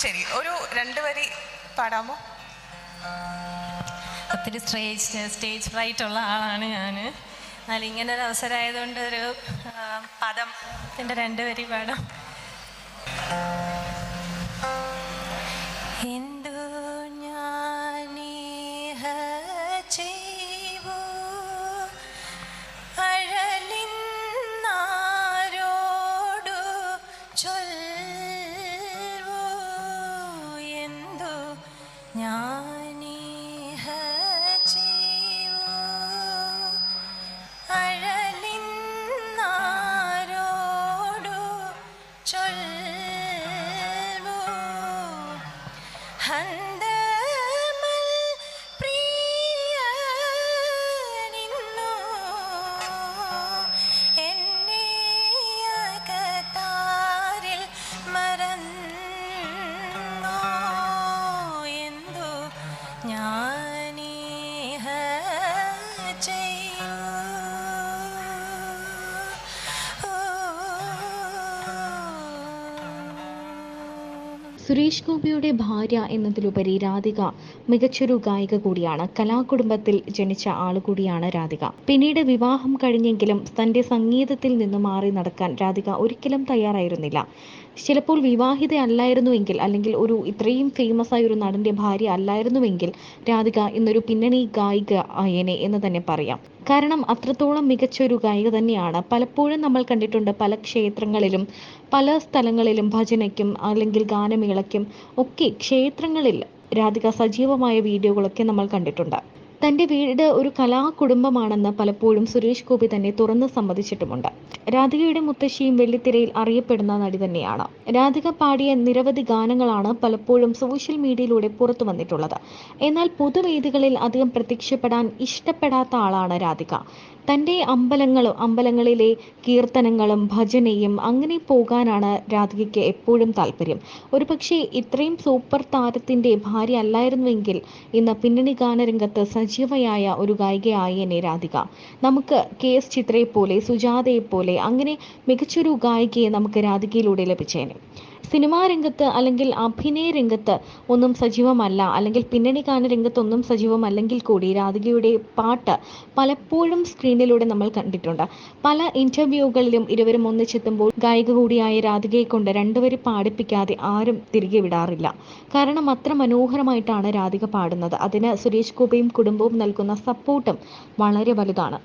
ശരി ഒരു രണ്ട് വരി പാടാമോ? ഒത്തിരി സ്റ്റേജ് സ്റ്റേജ് ഫ്രൈറ്റ് ഉള്ള ആളാണ് ഞാൻ എന്നാൽ ഇങ്ങനെ ഒരു അവസരമായതുകൊണ്ട് ഒരു പദം എന്റെ രണ്ട് വരി പാടാം. ഞാനീഹ ചെയ്വൂ അഴലിന്നാരോടു ചൊൽവൂ ഹന്തമൽ സുരേഷ് ഗോപിയുടെ ഭാര്യ എന്നതിലുപരി രാധിക മികച്ചൊരു ഗായിക കൂടിയാണ്. കലാകുടുംബത്തിൽ ജനിച്ച ആളുകൂടിയാണ് രാധിക. പിന്നീട് വിവാഹം കഴിഞ്ഞെങ്കിലും തന്റെ സംഗീതത്തിൽ നിന്ന് മാറി നടക്കാൻ രാധിക ഒരിക്കലും തയ്യാറായിരുന്നില്ല. ചിലപ്പോൾ വിവാഹിത അല്ലായിരുന്നുവെങ്കിൽ അല്ലെങ്കിൽ ഒരു ഇത്രയും ഫേമസ് ആയ ഒരു നടന്റെ ഭാര്യ അല്ലായിരുന്നുവെങ്കിൽ രാധിക ഇന്നൊരു പിന്നണി ഗായിക ആയേനെ എന്ന് തന്നെ പറയാം. കാരണം അത്രത്തോളം മികച്ച ഒരു ഗായിക തന്നെയാണ്. പലപ്പോഴും നമ്മൾ കണ്ടിട്ടുണ്ട് പല ക്ഷേത്രങ്ങളിലും പല സ്ഥലങ്ങളിലും ഭജനയ്ക്കും അല്ലെങ്കിൽ ഗാനമേളയ്ക്കും ഒക്കെ ക്ഷേത്രങ്ങളിൽ രാധിക സജീവമായ വീഡിയോകളൊക്കെ നമ്മൾ കണ്ടിട്ടുണ്ട്. തന്റെ വീട് ഒരു കലാകുടുംബമാണെന്ന് പലപ്പോഴും സുരേഷ് ഗോപി തന്നെ തുറന്ന് സമ്മതിച്ചിട്ടുമുണ്ട്. രാധികയുടെ മുത്തശ്ശിയും വെള്ളിത്തിരയിൽ അറിയപ്പെടുന്ന നടി തന്നെയാണ്. രാധിക പാടിയ നിരവധി ഗാനങ്ങളാണ് പലപ്പോഴും സോഷ്യൽ മീഡിയയിലൂടെ പുറത്തു വന്നിട്ടുള്ളത്. എന്നാൽ പൊതുവേദികളിൽ അധികം പ്രത്യക്ഷപ്പെടാൻ ഇഷ്ടപ്പെടാത്ത ആളാണ് രാധിക. തന്റെ അമ്പലങ്ങളും അമ്പലങ്ങളിലെ കീർത്തനങ്ങളും ഭജനയും അങ്ങനെ പോകാനാണ് രാധികയ്ക്ക് എപ്പോഴും താല്പര്യം. ഒരുപക്ഷെ ഇത്രയും സൂപ്പർ താരത്തിന്റെ ഭാര്യ അല്ലായിരുന്നുവെങ്കിൽ ഇന്ന് പിന്നണി ഗാനരംഗത്ത് സജീവയായ ഒരു ഗായികയായേനെ രാധിക. നമുക്ക് കെ എസ് ചിത്രയെ പോലെ സുജാതയെ പോലെ അങ്ങനെ മികച്ചൊരു ഗായികയെ നമുക്ക് രാധികയിലൂടെ ലഭിച്ചേനെ. സിനിമാ രംഗത്ത് അല്ലെങ്കിൽ അഭിനയ രംഗത്ത് ഒന്നും സജീവമല്ല അല്ലെങ്കിൽ പിന്നണി ഗാന രംഗത്തൊന്നും സജീവമല്ലെങ്കിൽ കൂടി രാധികയുടെ പാട്ട് പലപ്പോഴും സ്ക്രീനിലൂടെ നമ്മൾ കണ്ടിട്ടുണ്ട്. പല ഇന്റർവ്യൂകളിലും ഇരുവരും ഒന്നിച്ചെത്തുമ്പോൾ ഗായിക കൂടിയായ രാധികയെ കൊണ്ട് രണ്ടുപേരെ പാടിപ്പിക്കാതെ ആരും തിരികെ വിടാറില്ല. കാരണം അത്ര മനോഹരമായിട്ടാണ് രാധിക പാടുന്നത്. അതിന് സുരേഷ് ഗോപിയും കുടുംബവും നൽകുന്ന സപ്പോർട്ടും വളരെ വലുതാണ്.